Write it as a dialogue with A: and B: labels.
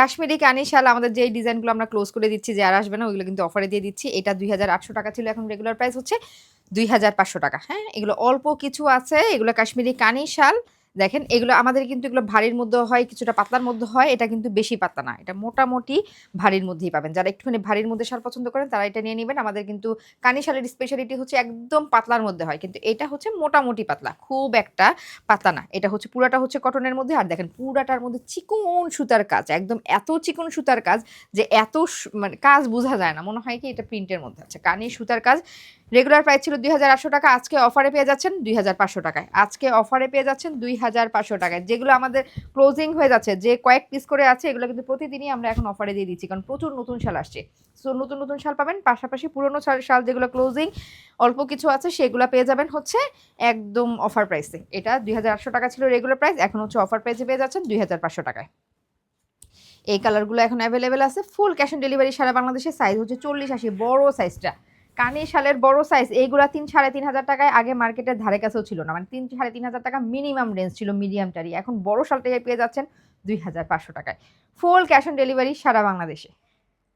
A: কাশ্মীরি কানি শাল, আমাদের যে ডিজাইনগুলো আমরা ক্লোজ করে দিচ্ছি, যে আর আসবে না, ওইগুলো কিন্তু অফারে দিয়ে দিচ্ছি। এটা দুই হাজার আটশো টাকা ছিল এখন রেগুলার প্রাইস হচ্ছে দুই হাজার পাঁচশো টাকা। হ্যাঁ এগুলো অল্প কিছু আছে, এগুলো কাশ্মীরি কানি শাল। দেখেন, এগুলো আমাদের কিন্তু এগুলো ভারীর মধ্যে হয়, কিছুটা পাতলার মধ্যে হয়, এটা কিন্তু বেশি পাতলা না। এটা মোটামুটি ভারীর মধ্যেই পাবেন। যারা একটুখানি ভারীর মধ্যে সার পছন্দ করেন, তারা এটা নিয়ে নেবেন। আমাদের কিন্তু কানি শালের স্পেশালিটি হচ্ছে একদম পাতলার মধ্যে হয়, কিন্তু এটা হচ্ছে মোটামুটি পাতলা, খুব একটা পাতলা না। এটা হচ্ছে, পুরাটা হচ্ছে কটনের মধ্যে, আর দেখেন, পুরাটার মধ্যে চিকন সুতার কাজ, একদম এত চিকন সুতার কাজ যে এত মানে কাজ বোঝা যায় না। মনে হয় কি, এটা প্রিন্টের মধ্যে আছে। কানি সুতার কাজ রেগুলার প্রাইস ছিল দুই হাজার আটশো টাকা, আজকে অফারে পেয়ে যাচ্ছেন দুই হাজার পাঁচশো টাকায়। আজকে অফারে পেয়ে যাচ্ছেন দুই হাজার পাঁচশো টাকায়। যেগুলো আমাদের ক্লোজিং হয়ে যাচ্ছে, যে কয়েক পিস করে আছে, এগুলো কিন্তু প্রতিদিনই আমরা এখন অফারে দিয়ে দিচ্ছি, কারণ প্রচুর নতুন শাল আসছে। সো নতুন নতুন শাল পাবেন, পাশাপাশি পুরনো শাল যেগুলো ক্লোজিং অল্প কিছু আছে, সেগুলো পেয়ে যাবেন হচ্ছে একদম অফার প্রাইসে এটা দুই হাজার আটশো টাকা ছিল রেগুলার প্রাইস এখন হচ্ছে অফার প্রাইসে পেয়ে যাচ্ছেন দুই হাজার পাঁচশো টাকায়। এই কালারগুলো এখন অ্যাভেলেবেল আছে ফুল ক্যাশ অন ডেলিভারি সারা বাংলাদেশের সাইজ হচ্ছে চল্লিশ আশি, বড় সাইজটা কানি শালের বড় সাইজ এইগুলা তিন সাড়ে তিন হাজার টাকায় আগে মার্কেটের ধারে কাছেও ছিল না। মানে তিন সাড়ে তিন হাজার টাকা মিনিমাম রেঞ্জ ছিল মিডিয়ামটারই এখন বড় শালটাই পেয়ে যাচ্ছেন দুই হাজার পাঁচশো টাকায়। ফুল ক্যাশ অন ডেলিভারি সারা বাংলাদেশে।